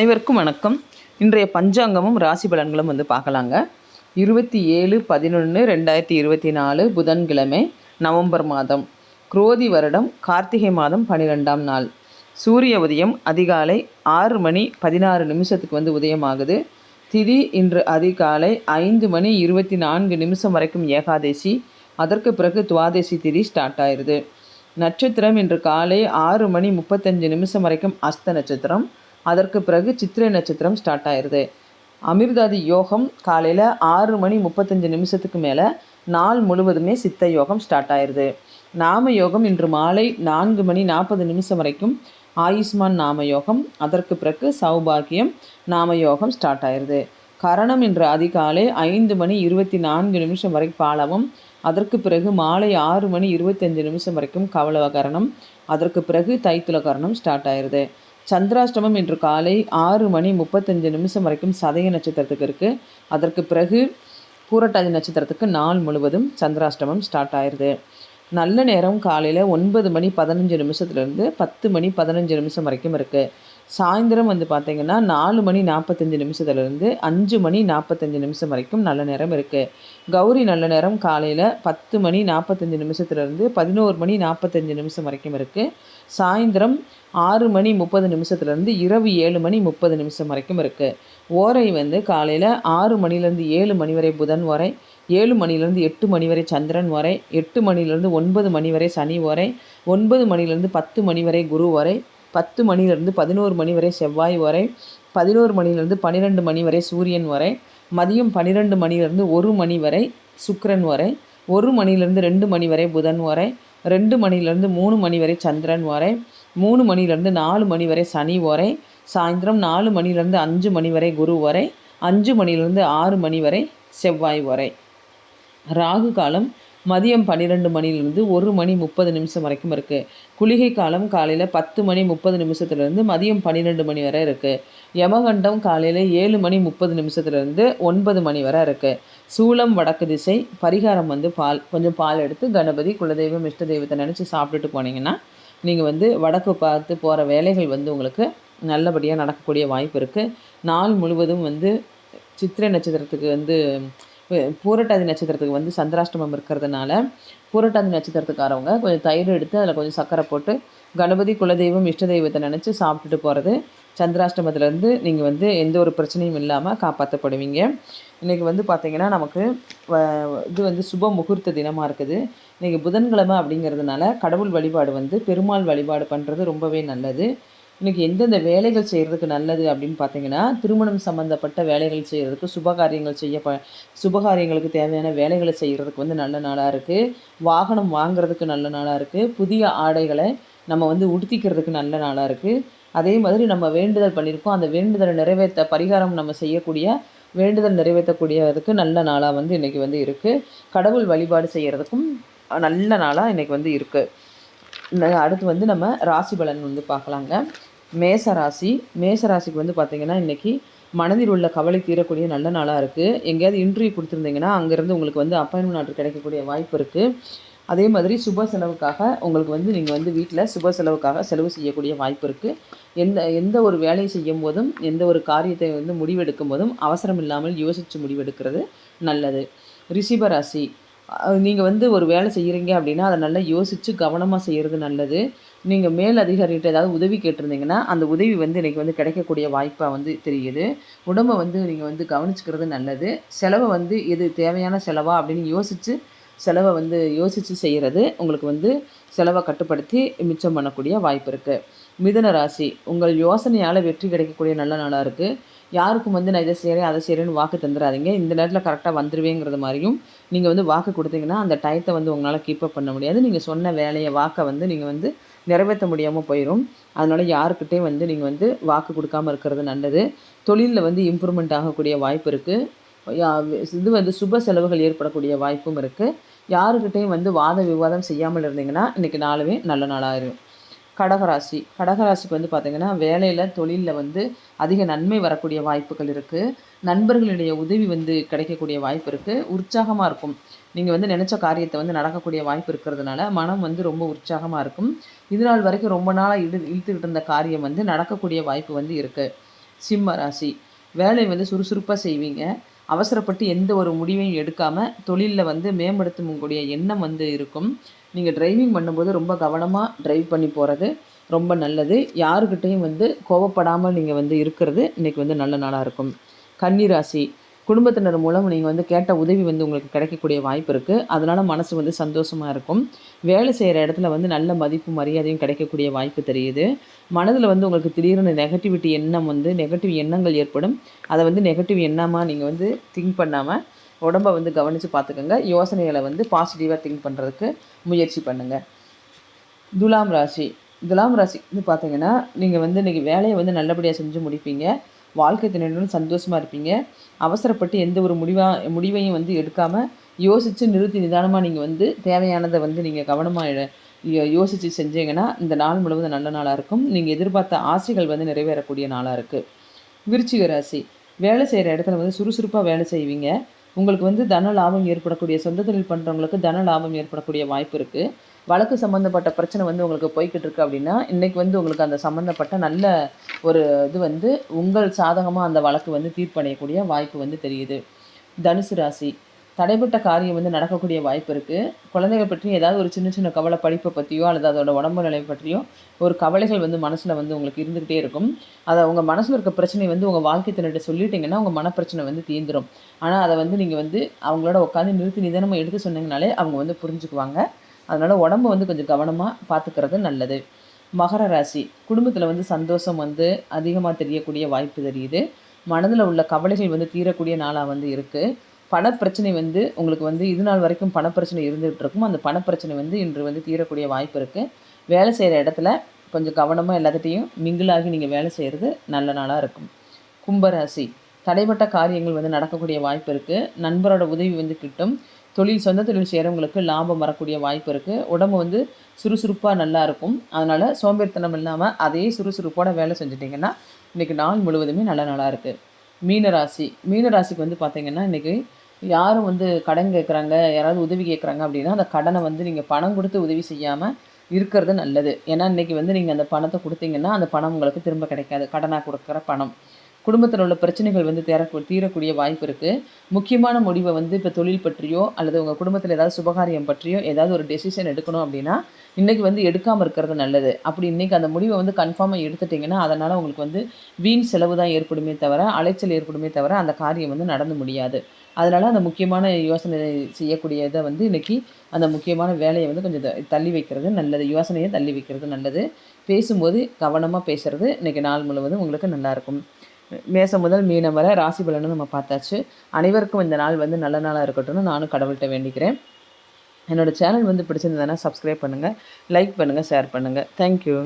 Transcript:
அனைவருக்கும் வணக்கம். இன்றைய பஞ்சாங்கமும் ராசி பலன்களும் வந்து பார்க்கலாங்க. இருபத்தி ஏழு பதினொன்று ரெண்டாயிரத்தி இருபத்தி நாலு புதன்கிழமை நவம்பர் மாதம். குரோதி வருடம் கார்த்திகை மாதம் பன்னிரெண்டாம் நாள். சூரிய உதயம் அதிகாலை ஆறு மணி பதினாறு நிமிஷத்துக்கு வந்து உதயமாகுது. திதி இன்று அதிகாலை ஐந்து மணி இருபத்தி நான்கு நிமிஷம் வரைக்கும் ஏகாதசி. அதற்கு பிறகு துவாதசி திதி ஸ்டார்ட் ஆயிடுது நட்சத்திரம் இன்று காலை ஆறு மணி முப்பத்தஞ்சு நிமிஷம் வரைக்கும் அஸ்த நட்சத்திரம். அதற்கு பிறகு சித்திரை நட்சத்திரம் ஸ்டார்ட் ஆயிடுது அமிர்தாதி யோகம் காலையில் ஆறு மணி முப்பத்தஞ்சு நிமிஷத்துக்கு மேலே நாள் முழுவதுமே சித்த யோகம் ஸ்டார்ட் ஆயிடுது நாம யோகம் இன்று மாலை நான்கு மணி நாற்பது நிமிஷம் வரைக்கும் ஆயுஷ்மான் நாம யோகம் அதற்கு பிறகு சௌபாகியம் நாம யோகம் ஸ்டார்ட் ஆயிடுது கரணம் இன்று அதிகாலை ஐந்து மணி இருபத்தி நான்கு நிமிஷம் வரை பாலவும் அதற்கு பிறகு மாலை ஆறு மணி இருபத்தஞ்சு நிமிஷம் வரைக்கும் கவலவ கரணம் அதற்கு பிறகு தைத்துல கரணம் ஸ்டார்ட் ஆயிடுது சந்திராஷ்டமம் இன்று காலை ஆறு மணி முப்பத்தஞ்சு நிமிஷம் வரைக்கும் சதய நட்சத்திரத்துக்கு இருக்குது அதற்கு பிறகு பூரட்டாதி நட்சத்திரத்துக்கு நாள் முழுவதும் சந்திராஷ்டமம் ஸ்டார்ட் ஆயிடுது நல்ல நேரம் காலையில் ஒன்பது மணி பதினஞ்சு நிமிஷத்துலேருந்து பத்து மணி பதினஞ்சு நிமிஷம் வரைக்கும் இருக்குது சாயந்தரம் வந்து பார்த்திங்கன்னா நாலு மணி நாற்பத்தஞ்சு நிமிஷத்துலேருந்து அஞ்சு மணி நாற்பத்தஞ்சு நிமிஷம் வரைக்கும் நல்ல நேரம் இருக்குது கௌரி நல்ல நேரம் காலையில் பத்து மணி நாற்பத்தஞ்சு நிமிஷத்துலேருந்து பதினோரு மணி நாற்பத்தஞ்சு நிமிஷம் வரைக்கும் இருக்குது சாயந்தரம் ஆறு மணி முப்பது நிமிஷத்துலேருந்து இரவு ஏழு மணி முப்பது நிமிஷம் வரைக்கும் இருக்குது ஓரை வந்து காலையில் ஆறு மணிலேருந்து ஏழு மணி வரை புதன் ஓரை ஏழு மணிலேருந்து எட்டு மணி வரை சந்திரன் வரை எட்டு மணிலேருந்து ஒன்பது மணி வரை சனி வரை ஒன்பது மணிலேருந்து பத்து மணி வரை குரு வரை பத்து மணிலேருந்து பதினோரு மணி வரை செவ்வாய் வரை பதினோரு மணிலேருந்து பன்னிரெண்டு மணி வரை சூரியன் வரை மதியம் பன்னிரெண்டு மணிலேருந்து ஒரு மணி வரை சுக்கரன் வரை ஒரு மணிலேருந்து ரெண்டு மணி வரை புதன் வரை ரெண்டு மணிலேருந்து மூணு மணி வரை சந்திரன் வரை மூணு மணிலேருந்து நாலு மணி வரை சனி வரை சாயந்தரம் நாலு மணிலேருந்து அஞ்சு மணி வரை குரு வரை அஞ்சு மணிலேருந்து ஆறு மணி வரை செவ்வாய் வரை. ராகு காலம் மதியம் பன்னிரெண்டு மணிலேருந்து ஒரு மணி முப்பது நிமிஷம் வரைக்கும் இருக்குது குளிகை காலம் காலையில் பத்து மணி முப்பது நிமிஷத்துலேருந்து மதியம் பன்னிரெண்டு மணி வரை இருக்குது யமகண்டம் காலையில் ஏழு மணி முப்பது நிமிஷத்துலேருந்து ஒன்பது மணி வரை இருக்குது சூளம் வடக்கு திசை பரிகாரம் வந்து பால். கொஞ்சம் பால் எடுத்து கணபதி குலதெய்வம் இஷ்ட தெய்வத்தை நினச்சி சாப்பிட்டுட்டு போனீங்கன்னா நீங்கள் வந்து வடக்கு பார்த்து போகிற வேலைகள் வந்து உங்களுக்கு நல்லபடியாக நடக்கக்கூடிய வாய்ப்பு இருக்குது நாள் முழுவதும் வந்து சித்திரை நட்சத்திரத்துக்கு வந்து பூரட்டாதி நட்சத்திரத்துக்கு வந்து சந்திராஷ்டமம் இருக்கிறதுனால பூரட்டாதி நட்சத்திரத்துக்காரவங்க கொஞ்சம் தயிர் எடுத்து அதில் கொஞ்சம் சர்க்கரை போட்டு கணபதி குலதெய்வம் இஷ்ட தெய்வத்தை நினச்சி சாப்பிட்டுட்டு போகிறது சந்திராஷ்டமத்துலேருந்து நீங்கள் வந்து எந்த ஒரு பிரச்சனையும் இல்லாமல் காப்பாற்றப்படுவீங்க இன்றைக்கி வந்து பார்த்திங்கன்னா நமக்கு இது வந்து சுப முகூர்த்த தினமாக இருக்குது. இன்றைக்கி புதன்கிழமை அப்படிங்கிறதுனால கடவுள் வழிபாடு வந்து பெருமாள் வழிபாடு பண்ணுறது ரொம்பவே நல்லது. இன்றைக்கி எந்தெந்த வேலைகள் செய்கிறதுக்கு நல்லது அப்படின்னு பார்த்தீங்கன்னா திருமணம் சம்மந்தப்பட்ட வேலைகள் செய்கிறதுக்கு சுபகாரியங்கள் செய்ய ப சுபகாரியங்களுக்கு தேவையான வேலைகளை செய்கிறதுக்கு வந்து நல்ல நாளாக இருக்குது வாகனம் வாங்குறதுக்கு நல்ல நாளாக இருக்குது புதிய ஆடைகளை நம்ம வந்து உடுத்திக்கிறதுக்கு நல்ல நாளாக இருக்குது அதே மாதிரி நம்ம வேண்டுதல் பண்ணியிருக்கோம் அந்த வேண்டுதலை நிறைவேற்ற பரிகாரம் நம்ம செய்யக்கூடிய வேண்டுதல் நிறைவேற்றக்கூடியதுக்கு நல்ல நாளாக வந்து இன்றைக்கி வந்து இருக்குது கடவுள் வழிபாடு செய்கிறதுக்கும் நல்ல நாளாக இன்றைக்கி வந்து இருக்குது அடுத்து வந்து நம்ம ராசி பலன் வந்து பார்க்கலாங்க மேச ராசி மேச ராசிக்கு வந்து பார்த்திங்கன்னா இன்றைக்கி மனதில் உள்ள கவலை தீரக்கூடிய நல்ல நாளாக இருக்குது எங்கேயாவது இன்டர்வியூ கொடுத்துருந்தீங்கன்னா அங்கேருந்து உங்களுக்கு வந்து அப்பாயின்மெண்ட் ஆர்டர் கிடைக்கக்கூடிய வாய்ப்பு இருக்குது அதே மாதிரி சுப செலவுக்காக உங்களுக்கு வந்து நீங்கள் வந்து வீட்டில் சுப செலவுக்காக செலவு செய்யக்கூடிய வாய்ப்பு இருக்குது எந்த எந்த ஒரு வேலையை செய்யும் போதும் எந்த ஒரு காரியத்தை வந்து முடிவெடுக்கும் போதும் அவசரம் இல்லாமல் யோசித்து முடிவெடுக்கிறது நல்லது. ரிஷிபராசி நீங்கள் வந்து ஒரு வேலை செய்கிறீங்க அப்படின்னா அதை நல்லா யோசித்து கவனமாக செய்கிறது நல்லது. நீங்கள் மேல் அதிகாரிகிட்ட ஏதாவது உதவி கேட்டிருந்தீங்கன்னா அந்த உதவி வந்து இன்றைக்கி வந்து கிடைக்கக்கூடிய வாய்ப்பாக வந்து தெரியுது. உடம்பை வந்து நீங்கள் வந்து கவனிச்சுக்கிறது நல்லது. செலவை வந்து எது தேவையான செலவா அப்படின்னு யோசித்து செலவை வந்து யோசித்து செய்கிறது உங்களுக்கு வந்து செலவை கட்டுப்படுத்தி மிச்சம் பண்ணக்கூடிய வாய்ப்பு இருக்குது மிதன ராசி உங்கள் யோசனையால் வெற்றி கிடைக்கக்கூடிய நல்ல நாளாக இருக்குது யாருக்கும் வந்து நான் இதை செய்கிறேன் அதை செய்கிறேன்னு வாக்கு தந்துடாதீங்க இந்த நேரத்தில் கரெக்டாக வந்துடுவேங்கிறது மாதிரியும் நீங்கள் வந்து வாக்கு கொடுத்தீங்கன்னா அந்த டயத்தை வந்து உங்களால் கீப்பப் பண்ண முடியாது. நீங்கள் சொன்ன வேலையை வாக்கை வந்து நீங்கள் வந்து நிறைவேற்ற முடியாமல் போயிடும் அதனால் யாருக்கிட்டேயும் வந்து நீங்கள் வந்து வாக்கு கொடுக்காமல் இருக்கிறது நல்லது. தொழிலில் வந்து இம்ப்ரூவ்மெண்ட் ஆகக்கூடிய வாய்ப்பு இருக்குது இது வந்து சுப செலவுகள் ஏற்படக்கூடிய வாய்ப்பும் இருக்குது யாருக்கிட்டேயும் வந்து வாத விவாதம் செய்யாமல் இருந்தீங்கன்னா இன்றைக்கி நாளுமே நல்ல நாளாக கடகராசி. கடகராசிக்கு வந்து பார்த்திங்கன்னா வேலையில் தொழிலில் வந்து அதிக நன்மை வரக்கூடிய வாய்ப்புகள் இருக்குது நண்பர்களுடைய உதவி வந்து கிடைக்கக்கூடிய வாய்ப்பு இருக்குது உற்சாகமாக இருக்கும். நீங்கள் வந்து நினச்ச காரியத்தை வந்து நடக்கக்கூடிய வாய்ப்பு இருக்கிறதுனால மனம் வந்து ரொம்ப உற்சாகமாக இருக்கும். இது நாள் வரைக்கும் ரொம்ப நாளாக இழு இழுத்துக்கிட்டு இருந்த காரியம் வந்து நடக்கக்கூடிய வாய்ப்பு வந்து இருக்குது சிம்ம ராசி. வேலை வந்து சுறுசுறுப்பாக செய்வீங்க. அவசரப்பட்டு எந்த ஒரு முடிவையும் எடுக்காமல் தொழிலில் வந்து மேம்படுத்தக்கூடிய எண்ணம் வந்து இருக்கும். நீங்கள் டிரைவிங் பண்ணும்போது ரொம்ப கவனமாக டிரைவ் பண்ணி போகிறது ரொம்ப நல்லது. யாருக்கிட்டேயும் வந்து கோவப்படாமல் நீங்கள் வந்து இருக்கிறது இன்றைக்கி வந்து நல்ல நாளாக இருக்கும். கன்னிராசி குடும்பத்தினர் மூலம் நீங்கள் வந்து கேட்ட உதவி வந்து உங்களுக்கு கிடைக்கக்கூடிய வாய்ப்பு இருக்குது அதனால் மனசு வந்து சந்தோஷமாக இருக்கும். வேலை செய்கிற இடத்துல வந்து நல்ல மதிப்பு மரியாதையும் கிடைக்கக்கூடிய வாய்ப்பு தெரியுது. மனதில் வந்து உங்களுக்கு திடீர்னு நெகட்டிவிட்டி எண்ணம் வந்து நெகட்டிவ் எண்ணங்கள் ஏற்படும். அதை வந்து நெகட்டிவ் எண்ணமாக நீங்கள் வந்து திங்க் பண்ணாமல் உடம்பை வந்து கவனித்து பார்த்துக்கோங்க யோசனைகளை வந்து பாசிட்டிவாக திங்க் பண்ணுறதுக்கு முயற்சி பண்ணுங்கள் துலாம் ராசி. துலாம் ராசி வந்து பார்த்தீங்கன்னா நீங்கள் வந்து இன்றைக்கி வேலையை வந்து நல்லபடியாக செஞ்சு முடிப்பீங்க. வாழ்க்கை துணையுடன் சந்தோஷமாக இருப்பீங்க. அவசரப்பட்டு எந்த ஒரு முடிவாக முடிவையும் வந்து எடுக்காமல் யோசித்து நிறுத்தி நிதானமாக நீங்கள் வந்து தேவையானதை வந்து நீங்கள் கவனமாக யோசித்து செஞ்சீங்கன்னா இந்த நாள் முழுவதும் நல்ல நாளாக இருக்கும். நீங்கள் எதிர்பார்த்த ஆசைகள் வந்து நிறைவேறக்கூடிய நாளாக இருக்குது விருச்சிக ராசி. வேலை செய்கிற இடத்துல வந்து சுறுசுறுப்பாக வேலை செய்வீங்க. உங்களுக்கு வந்து தன லாபம் ஏற்படக்கூடிய சொந்த தொழில் பண்ணுறவங்களுக்கு தன லாபம் ஏற்படக்கூடிய வாய்ப்பு இருக்குது வழக்கு சம்மந்தப்பட்ட பிரச்சனை வந்து உங்களுக்கு போய்கிட்டு இருக்கு அப்படின்னா இன்றைக்கி வந்து உங்களுக்கு அந்த சம்மந்தப்பட்ட நல்ல ஒரு இது வந்து உங்கள் சாதகமாக அந்த வழக்கு வந்து தீர்ப்படையக்கூடிய வாய்ப்பு வந்து தெரியுது. தனுசு ராசி. தடைப்பட்ட காரியம் வந்து நடக்கக்கூடிய வாய்ப்பு இருக்குது குழந்தைகள் பற்றி ஏதாவது ஒரு சின்ன சின்ன கவலை படிப்பை பற்றியோ அல்லது அதோட உடம்பு நிலை பற்றியோ ஒரு கவலைகள் வந்து மனசில் வந்து உங்களுக்கு இருந்துக்கிட்டே இருக்கும். அதை உங்கள் மனசில் இருக்க பிரச்சனை வந்து உங்கள் வாழ்க்கை தினத்தை சொல்லிட்டீங்கன்னா உங்கள் மனப்பிரச்சனை வந்து தீந்துடும் ஆனால் அதை வந்து நீங்கள் வந்து அவங்களோட உட்காந்து நிறுத்தி நிதானமாக எடுத்து சொன்னீங்கனாலே அவங்க வந்து புரிஞ்சுக்குவாங்க. அதனால் உடம்பு வந்து கொஞ்சம் கவனமாக பார்த்துக்கிறது நல்லது. மகர ராசி குடும்பத்தில் வந்து சந்தோஷம் வந்து அதிகமாக தெரியக்கூடிய வாய்ப்பு தெரியுது. மனதில் உள்ள கவலைகள் வந்து தீரக்கூடிய நாளாக வந்து இருக்குது பணப்பிரச்சனை வந்து உங்களுக்கு வந்து இது நாள் வரைக்கும் பணப்பிரச்சனை இருந்துகிட்டு இருக்கும் அந்த பணப்பிரச்சனை வந்து இன்று வந்து தீரக்கூடிய வாய்ப்பு இருக்குது வேலை செய்கிற இடத்துல கொஞ்சம் கவனமாக எல்லாத்திட்டையும் மிங்கிளாகி நீங்கள் வேலை செய்கிறது நல்ல நாளாக இருக்கும். கும்பராசி தடைப்பட்ட காரியங்கள் வந்து நடக்கக்கூடிய வாய்ப்பு இருக்குது நண்பரோட உதவி வந்து கிட்டும். தொழில் சொந்த தொழில் செய்கிறவங்களுக்கு லாபம் வரக்கூடிய வாய்ப்பு இருக்குது உடம்பு வந்து சுறுசுறுப்பாக நல்லா இருக்கும். அதனால் சோம்பேறித்தனம் இல்லாமல் அதே சுறுசுறுப்போட வேலை செஞ்சிட்டிங்கன்னா இன்றைக்கி நாள் முழுவதுமே நல்ல நாளாக இருக்குது மீனராசி. மீனராசிக்கு வந்து பார்த்திங்கன்னா இன்றைக்கி யாரும் வந்து கடன் கேட்குறாங்க யாராவது உதவி கேட்குறாங்க அப்படின்னா அந்த கடனை வந்து நீங்கள் பணம் கொடுத்து உதவி செய்யாமல் இருக்கிறது நல்லது. ஏன்னா இன்றைக்கி வந்து நீங்கள் அந்த பணத்தை கொடுத்தீங்கன்னா அந்த பணம் உங்களுக்கு திரும்ப கிடைக்காது. கடனாக கொடுக்குற பணம். குடும்பத்தில் உள்ள பிரச்சனைகள் வந்து தேரக்கூ தீரக்கூடிய வாய்ப்பு இருக்குது முக்கியமான முடிவை வந்து இப்போ தொழில் பற்றியோ அல்லது உங்கள் குடும்பத்தில் ஏதாவது சுபகாரியம் பற்றியோ ஏதாவது ஒரு டெசிஷன் எடுக்கணும் அப்படின்னா இன்றைக்கி வந்து எடுக்காமல் இருக்கிறது நல்லது. அப்படி இன்றைக்கி அந்த முடிவை வந்து கன்ஃபார்மாக எடுத்துட்டிங்கன்னா அதனால் உங்களுக்கு வந்து வீண் செலவு தான் ஏற்படுமே தவிர அலைச்சல் ஏற்படுமே தவிர அந்த காரியம் வந்து நடந்து முடியாது. அதனால் அந்த முக்கியமான யோசனை செய்யக்கூடிய இதை வந்து இன்றைக்கி அந்த முக்கியமான வேலையை வந்து கொஞ்சம் தள்ளி வைக்கிறது நல்லது. யோசனையை தள்ளி வைக்கிறது நல்லது. பேசும்போது கவனமாக பேசுகிறது இன்றைக்கி நாள் முழுவதும் உங்களுக்கு நல்லாயிருக்கும் மேசம் முதல் மீனம் வரை ராசி பலனும் நம்ம பார்த்தாச்சு. அனைவருக்கும் இந்த நாள் வந்து நல்ல நாளாக இருக்கட்டும்னு நானும் கடவுள்கிட்ட வேண்டிக்கிறேன். என்னோடய சேனல் வந்து பிடிச்சிருந்ததுன்னா சப்ஸ்கிரைப் பண்ணுங்கள் லைக் பண்ணுங்கள் ஷேர் பண்ணுங்கள் தேங்க்யூ